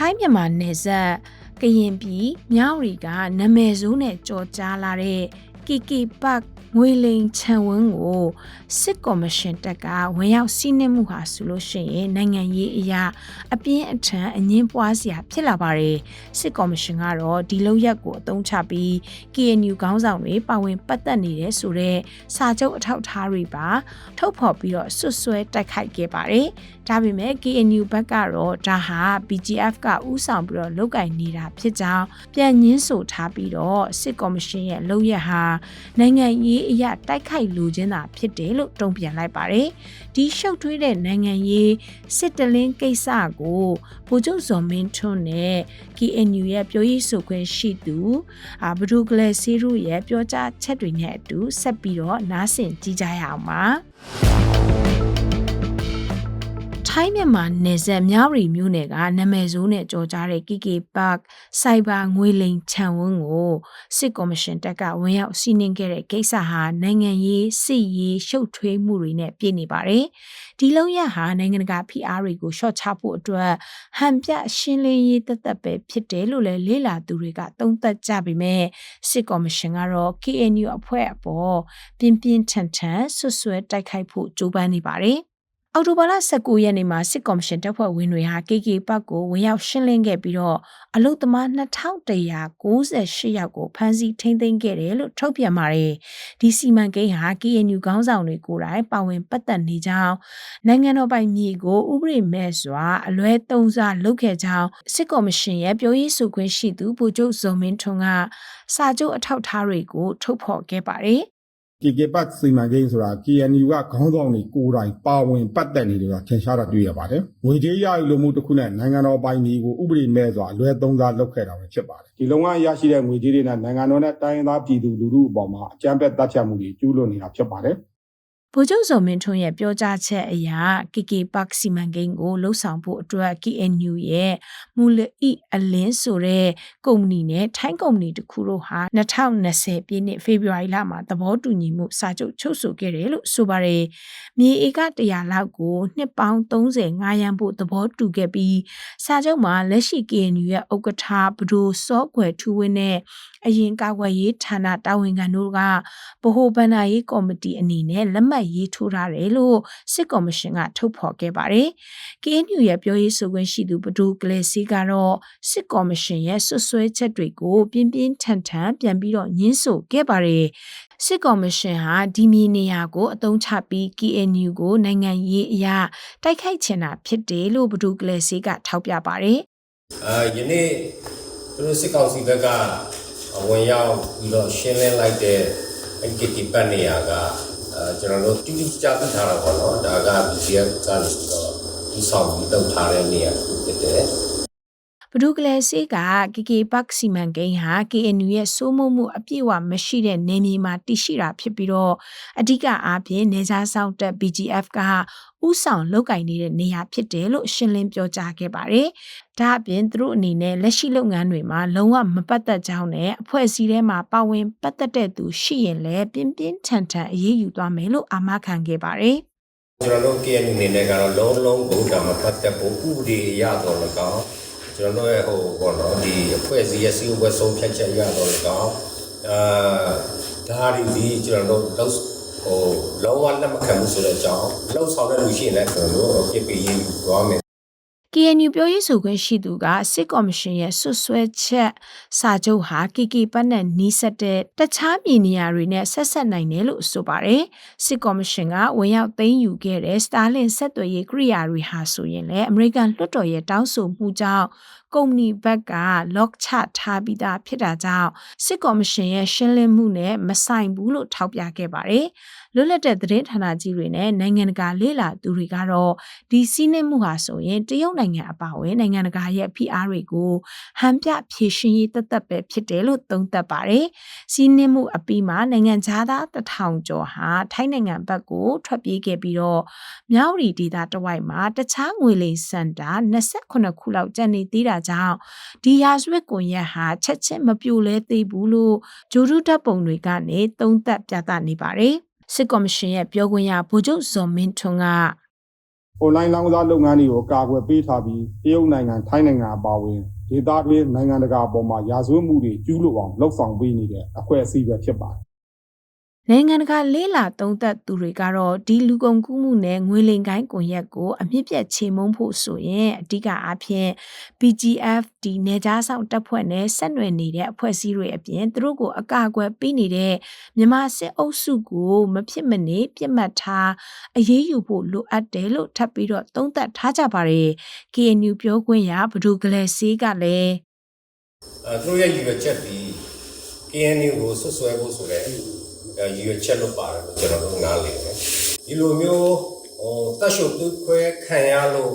ထိုင်းမြန်မာနယ်စပ်ကရင်ပြည်မြောက်ရီကနာမည်ဆိုးနဲ့ကြော်ကြားလာတဲ့ ကီကီပတ်ငွေလိန်ခြံဝန်းကိုစစ်ကော်မရှင်တပ်ကဝင်ရောက်စီးနင်းမှုဟာဆိုလို့ရှိရင်နိုင်ငံရေးအရာအပြင်းအထန်အငင်းပွားစရာဖြစ်လာပါတယ်စစ်ကော်မရှင်ကတော့ဒီလောက်ရက်ကိုအသုံးချပြီး KNU ခေါင်းဆောင်တွေပါဝင်ပတ်သက်နေတဲ့ဆိုတော့စာချုပ်အထောက်အထားတွေပါထုတ်ဖော်ပြီးတော့ဆွတ်ဆွဲတိုက်ခိုက်ခဲ့ပါတယ်ဒါပေမဲ့ KNU ဘက်ကတော့ဒါဟာ BGF ကဥဆောင်ပြီးတော့လုတ်ကင်နေတာဖြစ်ကြောင်းပြန်ညင်းဆိုထားပြီးတော့စစ်ကော်မရှင်ရဲ့လုပ်ရက်ဟာနိုင်ငံရေးအရာတိုက်ခိုက်လိုခြင်းသာဖြစ်တယ်လို့တုံ့ပြန်လိုက်ပါတယ်။ဒီရှုပ်ထွေးတဲ့နိုင်ငံရေးစစ်တလင်းကိစ္စကိုဗိုလ်ချုပ်ဇော်မင်းထွန်းနဲ့ KNU ရဲ့ပြောရေးဆိုခွင့်ရှိသူအာဘဒူကလစီရုရဲ့ပြောကြားချက်တွေနဲ့အတူဆက်ပြီးတော့နားဆင်ကြည့်ကြရအောင်ပါ။ ထိုင်းမြန်မာနယ်စပ်မြဝတီမြို့နယ်ကနာမည်ဆိုးနဲ့ကြော်ကြားတဲ့ KK Park စိုက်ဘာငွေလိန်ခြံဝန်းကိုစစ်ကော်မရှင်တပ်ကဝင်ရောက်စီးနင်းခဲ့တဲ့ကိစ္စဟာနိုင်ငံရေးစစ်ရေးရှုပ်ထွေးမှုတွေနဲ့ပြည့်နေပါတယ်။ဒီလုံရဟာနိုင်ငံတကာဖိအားတွေကိုရှော့ချဖို့အတွက်ဟန်ပြရှင်းလင်းရေးတသက်ပဲဖြစ်တယ်လို့လည်းလေ့လာသူတွေကသုံးသပ်ကြပေမဲ့စစ်ကော်မရှင်ကတော့ KNU အဖွဲ့အပေါ်ပြင်းပြင်းထန်ထန်ဆွဆွဲတိုက်ခိုက်ဖို့ကြိုးပမ်းနေပါတယ်။ အော်တိုဘာလ19ရက်နေ့မှာစစ်ကော်မရှင်တပ်ဖွဲ့ဝင်တွေဟာ KK ပတ်ကိုဝင်ရောက်ရှင်းလင်းခဲ့ပြီးတော့အလုသမား2198ယောက်ကိုဖမ်းဆီးထိန်းသိမ်းခဲ့တယ်လို့ထုတ်ပြန်ပါတယ်။ဒီစီမံကိန်းဟာ KNU ခေါင်းဆောင်တွေကိုယ်တိုင်ပါဝင်ပတ်သက်နေကြောင်းနိုင်ငံတော်ပိုင်မြေကိုဥပဒေမဲ့စွာအလွဲသုံးစားလုပ်ခဲ့ကြောင်းစစ်ကော်မရှင်ရဲ့ပြောရေးဆိုခွင့်ရှိသူဗိုလ်ချုပ်ဇော်မင်းထွန်းကစာချုပ်အထောက်အထားတွေကိုထုတ်ဖော်ခဲ့ပါတယ်။ KK Park စီမံကိန်းဆိုတာ KNU ကခေါင်းဆောင်တွေကိုယ်တိုင်ပါဝင်ပတ်သက်နေတယ်ဆိုတာထင်ရှားတာတွေ့ရပါတယ်။ငွေကြေးရယူလိုမှုတစ်ခုနဲ့နိုင်ငံတော်ပိုင်ကြီးကိုဥပဒေမဲ့စွာအလွဲသုံးစားလုပ်ခဲ့တာပဲဖြစ်ပါတယ်။ဒီလုံကရရှိတဲ့ငွေကြေးတွေနဲ့နိုင်ငံတော်နဲ့တိုင်းရင်းသားပြည်သူလူထုအပေါ်မှာအကြမ်းဖက်တပ်ဖြတ်မှုတွေကျူးလွန်နေတာဖြစ်ပါတယ်။ ဗိုလ်ချုပ်စော်မင်းထွန်းရဲ့ပြောကြားချက်အရ KK Park စီမံကိန်းကိုလှုပ်ဆောင်ဖို့အတွက် KNU ရဲ့မူလဤအလင်းဆိုတဲ့ကုမ္ပဏီနဲ့ထိုင်းကုမ္ပဏီတစ်ခုတို့ဟာ2020ပြည့်နှစ်ဖေဖော်ဝါရီလမှာသဘောတူညီမှုစာချုပ်ချုပ်ဆိုခဲ့တယ်လို့ဆိုပါတယ်။မြေဧက100လောက်ကိုနှစ်ပေါင်း30ငားရမ်းဖို့သဘောတူခဲ့ပြီးစာချုပ်မှာလက်ရှိ KNU ရဲ့ဥက္ကဋ္ဌဘဒိုစောကွယ်ထူးဝင်းနဲ့အရင်ကာကွယ်ရေးဌာနတာဝန်ခံတို့ကဗဟိုဗန္ဒာရေးကော်မတီအနေနဲ့လက်မှတ်ရေးထိုးထားတယ်လို့စစ်ကော်မရှင်ကထုတ်ဖော်ခဲ့ပါတယ်။ KNU ရဲ့ပြောရေးဆိုခွင့်ရှိသူဘဒူကလေးစီကတော့စစ်ကော်မရှင်ရဲ့ဆွဆွဲချက်တွေကိုပြင်းပြင်းထန်ထန်ပြန်ပြီးတော့ညှင်းဆိုခဲ့ပါတယ်။စစ်ကော်မရှင်ဟာဒီမီနေရာကိုအသုံးချပြီး KNU ကိုနိုင်ငံရေးအရာတိုက်ခိုက်ချင်တာဖြစ်တယ်လို့ဘဒူကလေးစီကထောက်ပြပါတယ်။အာယနေ့သူတို့စစ်ကောင်စီဘက်ကဝင်ရောက်ပြီးတော့ရှင်းလင်းလိုက်တဲ့အဲ့ဒီဒီပတ်နေရာကအဲ ကျွန်တော်တို့တိတိကျကျသိထားတာပေါ့နော်ဒါက BCF ကနေပြီးတော့ဒီဆောင်ပြီးတောက်ထားတဲ့နေရာဖြစ်တယ်ဘ ဒုကလေးစေးက KK Park စီမံကိန်းဟာ KNU ရဲ့စိုးမိုးမှုအပြည့်အဝမရှိတဲ့နေမြေမှာတည်ရှိတာဖြစ်ပြီးတော့အဓိကအားဖြင့်နေစားဆောင်တက် BGF ကဥဆောင်လောက်ကင်နေတဲ့နေရာဖြစ်တယ်လို့ရှင်းလင်းပြောကြားခဲ့ပါတယ်။ဒါအပြင်သူတို့အနေနဲ့လက်ရှိလုပ်ငန်းတွေမှာလုံးဝမပတ်သက်ကြောင်းနဲ့အဖွဲ့အစည်းထဲမှာပါဝင်ပတ်သက်တဲ့သူရှိရင်လည်းပြင်းပြင်းထန်ထန်အရေးယူသွားမယ်လို့အာမခံခဲ့ပါတယ်။ကျွန်တော်တို့ KNU အနေနဲ့ကတော့လုံးလုံးဘုရားမပတ်သက်ဖို့ဥပဒေရတော့လည်းကောင်း ကျွန်တော်တို့ရဲ့ဟိုဘောနော်ဒီအဖွဲ့အစည်းရဲ့စီးပွားဆုံးဖြတ်ချက်ရတော့လည်းကောင်းအာဒါရီဒီကျွန်တော်တို့လောက်ဟိုလုံးဝလက်မခံဘူးဆိုတဲ့အကြောင်းလောက်ဆောင်တဲ့လူရှိရင်လည်းကျွန်တော်တို့ပြစ်ပြီးရေးသွားမယ် KNU ပြောရေးဆိုခွင့်ရှိသူကစစ်ကော်မရှင်ရဲ့ဆွဆွဲချက်စာချုပ်ဟာ KK ပတ်နဲ့နီးစပ်တဲ့တခြားပြည်နေရာတွေနဲ့ဆက်ဆက်နိုင်တယ်လို့ဆိုပါတယ်စစ်ကော်မရှင်ကဝင်ရောက်သိမ်းယူခဲ့တဲ့ Starlink ဆက်သွယ်ရေးကိရိယာတွေဟာဆိုရင်လည်း American လွှတ်တော်ရဲ့တောင်းဆိုမှုကြောင့်ကုမ္ပဏီဘက်က lock ချထားပြီးသားဖြစ်တာကြောင့်စစ်ကော်မရှင်ရဲ့ရှင်းလင်းမှုနဲ့မဆိုင်ဘူးလို့ထောက်ပြခဲ့ပါတယ်။လွတ်လပ်တဲ့သတင်းဌာနကြီးတွေနဲ့နိုင်ငံတကာလေ့လာသူတွေကတော့ဒီစီးနှင်းမှုဟာဆိုရင်တရုတ်နိုင်ငံအပါအဝင်နိုင်ငံတကာရဲ့ဖိအားတွေကိုဟန်ပြဖြည့်ရှင်ရေးတသက်ပဲဖြစ်တယ်လို့သုံးသပ်ပါတယ်။စီးနှင်းမှုအပြီးမှာနိုင်ငံသားသားတထောင်ကျော်ဟာထိုင်းနိုင်ငံဘက်ကိုထွက်ပြေးခဲ့ပြီးတော့မြောက်ရီဒေသတဝိုက်မှာတခြားငွေလိမ်စင်တာ28ခုလောက်ကျန်နေသေးတာကြောင့်ဒီရာဇဝတ်ကွန်ရက်ဟာချက်ချင်းမပြိုလဲသေးဘူးလို့ဂျိုဒူတပ်ပုံတွေကနေသုံးသပ်ပြသနေပါတယ်။စစ်ကော်မရှင်ရဲ့ပြောခွင့်ရဗိုလ်ချုပ်ဇော်မင်းထွန်းက online လောင်းကစားလုပ်ငန်းတွေကိုကာကွယ်ပေးထားပြီးတရုတ်နိုင်ငံထိုင်းနိုင်ငံအပါအဝင်ဒေသတွင်းနိုင်ငံတကာအပေါ်မှာရာဇဝတ်မှုတွေကျူးလွန်အောင်လှုပ်ဆောင်ပေးနေတဲ့အဖွဲ့အစည်းပဲဖြစ်ပါတယ် နိုင်ငံတကာလေးလာသုံးသက်သူတွေကတော့ဒီလူကုန်ကူးမှုနဲ့ငွေလိမ်ကိုင်းကွန်ရက်ကိုအမြင့်ပြတ်ချေမုန်းဖို့ဆိုရင်အဓိကအားဖြင့် PGF ဒီနေကြားဆောင်တပ်ဖွဲ့နဲ့ဆက်နွယ်နေတဲ့အဖွဲ့အစည်းတွေအပြင်သူတို့ကိုအကာအကွယ်ပေးနေတဲ့မြန်မာစစ်အုပ်စုကိုမဖြစ်မနေပြစ်မှတ်ထားအရေးယူဖို့လိုအပ်တယ်လို့ထပ်ပြီးတော့သုံးသပ်ထားကြပါတယ် KNU ပြောခွင့်ရဘဒူကလေးစီကလည်းအဲသူတို့ရဲ့ရည်ရွယ်ချက်ဒီ KNU ကိုဆွဆွဲဖို့ဆိုတဲ့အဲ ရည်ရွယ်ချက်လို့ပါတယ်လို့ကျွန်တော်တို့နားလည်တယ်ဒီလိုမျိုးဟိုတက်ရှုပ်သူခွဲခံရလို့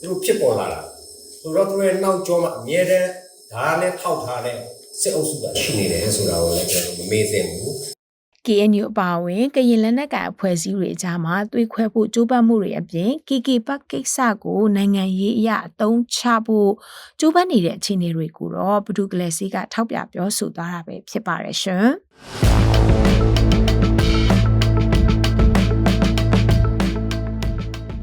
သူတို့ဖြစ်ပေါ်လာတာဆိုတော့သူတို့ရဲ့နောက်ကျောမှာအမြဲတမ်းဒါနဲ့ထောက်ထားတဲ့စစ်အုပ်စုကရှိနေတယ်ဆိုတာကိုလည်းကျွန်တော်မမေ့သင့်ဘူး KNU အပါအဝင်ကရင်လက်နက်ကိုင်အဖွဲ့အစည်းတွေအကြားမှာသွေးခွဲဖို့ကြိုးပမ်းမှုတွေအပြင် KK ပတ်ကိစ္စကိုနိုင်ငံရေးအရအသုံးချဖို့ကြိုးပမ်းနေတဲ့အခြေအနေတွေကိုတော့ဘဒုကလေးစီကထောက်ပြပြောဆိုသွားတာပဲဖြစ်ပါတယ်ရှင်